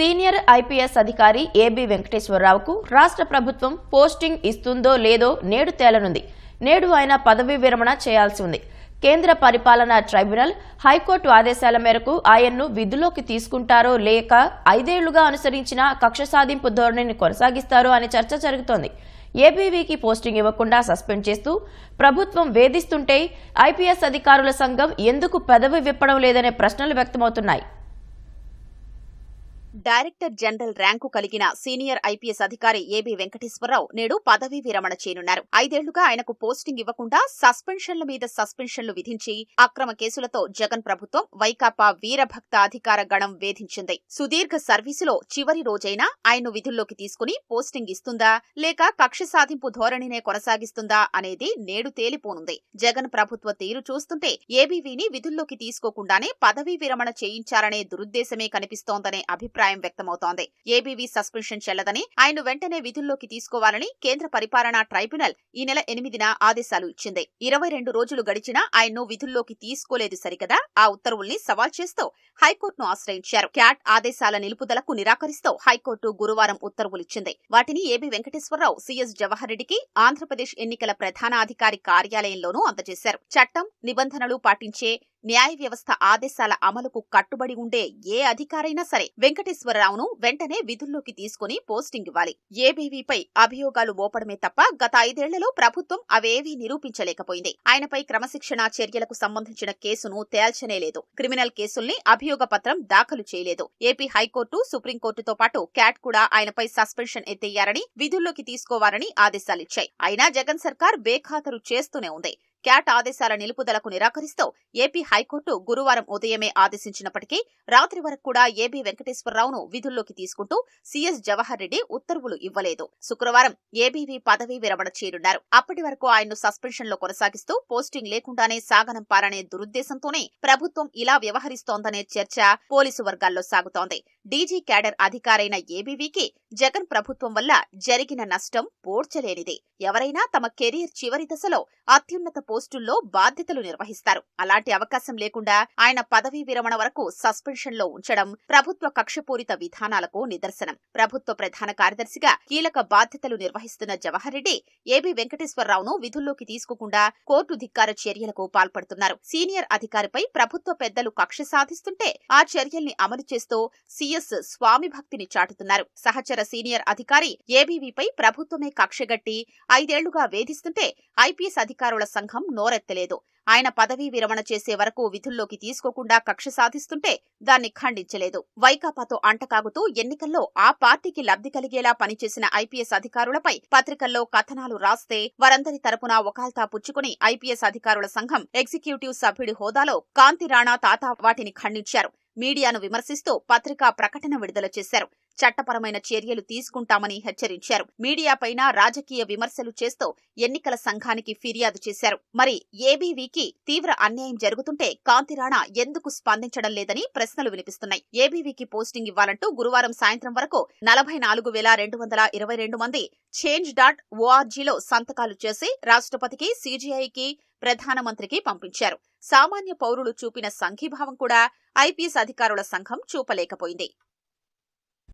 Senior IPS అధికారి AB వెంకటేశ్వరరావుకు రాష్ట్ర ప్రభుత్వం పోస్టింగ్ ఇస్తుందో లేదో నేడు తేలనుంది. నేడు ఆయన పదవీ విరమణ చేయాల్సి ఉంది. కేంద్ర పరిపాలనా ట్రైబ్యునల్ హైకోర్టు ఆదేశాల మేరకు ఆయన్ను విధుల్లోకి తీసుకుంటారో లేక ఐదేళ్ళుగా అనుసరించిన కక్ష సాధింపు ధోరణిని కొనసాగిస్తారో అనే చర్చ జరుగుతోంది. ఏబీవీకి పోస్టింగ్ ఇవ్వకుండా సస్పెండ్ చేస్తూ ప్రభుత్వం వేధిస్తుంటే ఐపీఎస్ అధికారుల సంఘం ఎందుకు పెదవి విప్పడం లేదనే ప్రశ్నలు వ్యక్తమవుతున్నాయి. డైరెక్టర్ జనరల్ ర్యాంకు కలిగిన సీనియర్ ఐపీఎస్ అధికారి ఏబి వెంకటేశ్వరరావు నేడు పదవీ విరమణ చేయనున్నారు. ఐదేళ్ళుగా ఆయనకు పోస్టింగ్ ఇవ్వకుండా సస్పెన్షన్ల మీద సస్పెన్షన్లు విధించి అక్రమ కేసులతో జగన్ ప్రభుత్వం వైకాపా వీరభక్త అధికార గణం వేధించింది. సుదీర్ఘ సర్వీసులో చివరి రోజైనా ఆయన్ను విధుల్లోకి తీసుకుని పోస్టింగ్ ఇస్తుందా లేక కక్ష సాధింపు ధోరణినే కొనసాగిస్తుందా అనేది నేడు తేలిపోనుంది. జగన్ ప్రభుత్వ తీరు చూస్తుంటే ఏబీవీని విధుల్లోకి తీసుకోకుండానే పదవీ విరమణ చేయించారనే దురుద్దేశమే కనిపిస్తోందనే అభిప్రాయం వ్యక్తమవుతోంది. ఏబీవీ సస్పెన్షన్ చెల్లదని ఆయన వెంటనే విధుల్లోకి తీసుకోవాలని కేంద్ర పరిపాలనా ట్రైబ్యునల్ ఈ నెల ఎనిమిదిన ఆదేశాలు ఇచ్చింది. ఇరవై రెండు రోజులు గడిచినా ఆయన్ను విధుల్లోకి తీసుకోలేదు సరికదా? ఆ ఉత్తర్వుల్ని సవాల్ చేస్తూ హైకోర్టును ఆశ్రయించారు. క్యాట్ ఆదేశాల నిలుపుదలకు నిరాకరిస్తూ హైకోర్టు గురువారం ఉత్తర్వులిచ్చింది వాటిని ఏబీ వెంకటేశ్వరరావు సీఎస్ జవహర్ రెడ్డికి ఆంధ్రప్రదేశ్ ఎన్నికల ప్రధానాధికారి కార్యాలయంలోనూ అందజేశారు. చట్టం నిబంధనలు పాటించే న్యాయ వ్యవస్థ ఆదేశాల అమలుకు కట్టుబడి ఉండే ఏ అధికారైనా సరే వెంకటేశ్వరరావును వెంటనే విధుల్లోకి తీసుకుని పోస్టింగ్ ఇవ్వాలి. ఏబీవీపై అభియోగాలు మోపడమే తప్ప గత ఐదేళ్ళలో ప్రభుత్వం అవేవీ నిరూపించలేకపోయింది. ఆయనపై క్రమశిక్షణ చర్యలకు సంబంధించిన కేసును తేల్చనే లేదు. క్రిమినల్ కేసుల్ని అభియోగ పత్రం దాఖలు చేయలేదు. ఏపీ హైకోర్టు సుప్రీంకోర్టుతో పాటు క్యాట్ కూడా ఆయనపై సస్పెన్షన్ ఎత్తేయారని విధుల్లోకి తీసుకోవాలని ఆదేశాలిచ్చాయి. అయినా జగన్ సర్కార్ బేఖాతరు చేస్తూనే ఉంది. క్యాట్ ఆదేశాల నిలుపుదలకు నిరాకరిస్తూ ఏపీ హైకోర్టు గురువారం ఉదయమే ఆదేశించినప్పటికీ రాత్రి వరకు కూడా ఏబీ వెంకటేశ్వరరావును విధుల్లోకి తీసుకుంటూ సీఎస్ జవహర్ రెడ్డి ఉత్తర్వులు ఇవ్వలేదు. శుక్రవారం ఏబీవీ పదవీ విరమణ చేరున్నారు అప్పటి వరకు ఆయన్ను సస్పెన్షన్లో కొనసాగిస్తూ పోస్టింగ్ లేకుండానే సాగనంపారనే దురుద్దేశంతోనే ప్రభుత్వం ఇలా వ్యవహరిస్తోందనే చర్చ పోలీసు వర్గాల్లో సాగుతోంది. డీజీ క్యాడర్ అధికారైన ఏబీవీకి జగన్ ప్రభుత్వం వల్ల జరిగిన నష్టం పోడ్చలేనిది ఎవరైనా తమ కెరీర్ చివరి దశలో అత్యున్నత పోస్టుల్లో బాధ్యతలు నిర్వహిస్తారు. అలాంటి అవకాశం లేకుండా ఆయన పదవీ విరమణ వరకు సస్పెన్షన్లో ఉంచడం ప్రభుత్వ కక్షపూరిత విధానాలకు నిదర్శనం. ప్రభుత్వ ప్రధాన కార్యదర్శిగా కీలక బాధ్యతలు నిర్వహిస్తున్న జవహర్ రెడ్డి ఏబీ వెంకటేశ్వరరావును విధుల్లోకి తీసుకోకుండా కోర్టు ధిక్కార చర్యలకు పాల్పడుతున్నారు. సీనియర్ అధికారిపై ప్రభుత్వ పెద్దలు కక్ష సాధిస్తుంటే ఆ చర్యల్ని అమలు చేస్తూ సీఎస్ స్వామి భక్తిని చాటుతున్నారు. సహచర సీనియర్ అధికారి ఏబీవీపై ప్రభుత్వమే కక్షగట్టి ఐదేళ్ళుగా వేధిస్తుంటే ఐపీఎస్ అధికారుల సంఘం నోరెత్తలేదు. ఆయన పదవీ విరమణ చేసే వరకు విధుల్లోకి తీసుకోకుండా కక్ష సాధిస్తుంటే దాన్ని ఖండించలేదు. వైకాపాతో అంటకాగుతూ ఎన్నికల్లో ఆ పార్టీకి లబ్ధి కలిగేలా పనిచేసిన ఐపీఎస్ అధికారులపై పత్రికల్లో కథనాలు రాస్తే వారందరి తరపున ఒకాల్తా పుచ్చుకుని ఐపీఎస్ అధికారుల సంఘం ఎగ్జిక్యూటివ్ సభ్యుడి హోదాలో కాంతి రాణా తాత వాటిని ఖండించారు. మీడియాను విమర్శిస్తూ పత్రికా ప్రకటన విడుదల చేశారు. చట్టపరమైన చర్యలు తీసుకుంటామని హెచ్చరించారు. మీడియాపైన రాజకీయ విమర్శలు చేస్తూ ఎన్నికల సంఘానికి ఫిర్యాదు చేశారు. మరి ఏబీవీకి తీవ్ర అన్యాయం జరుగుతుంటే కాంతిరాణా ఎందుకు స్పందించడం లేదని ప్రశ్నలు వినిపిస్తున్నాయి. ఏబీవీకి పోస్టింగ్ ఇవ్వాలంటూ గురువారం సాయంత్రం వరకు నలభై నాలుగు వేల రెండు వందల ఇరవై రెండు మంది చేంజ్ డాట్ ఓఆర్జీలో సంతకాలు చేసి రాష్ట్రపతికి సీజీఐకి ప్రధానమంత్రికి పంపించారు. సామాన్య పౌరులు చూపిన సంఘీభావం కూడా ఐపీఎస్ అధికారుల సంఘం చూపలేకపోయింది.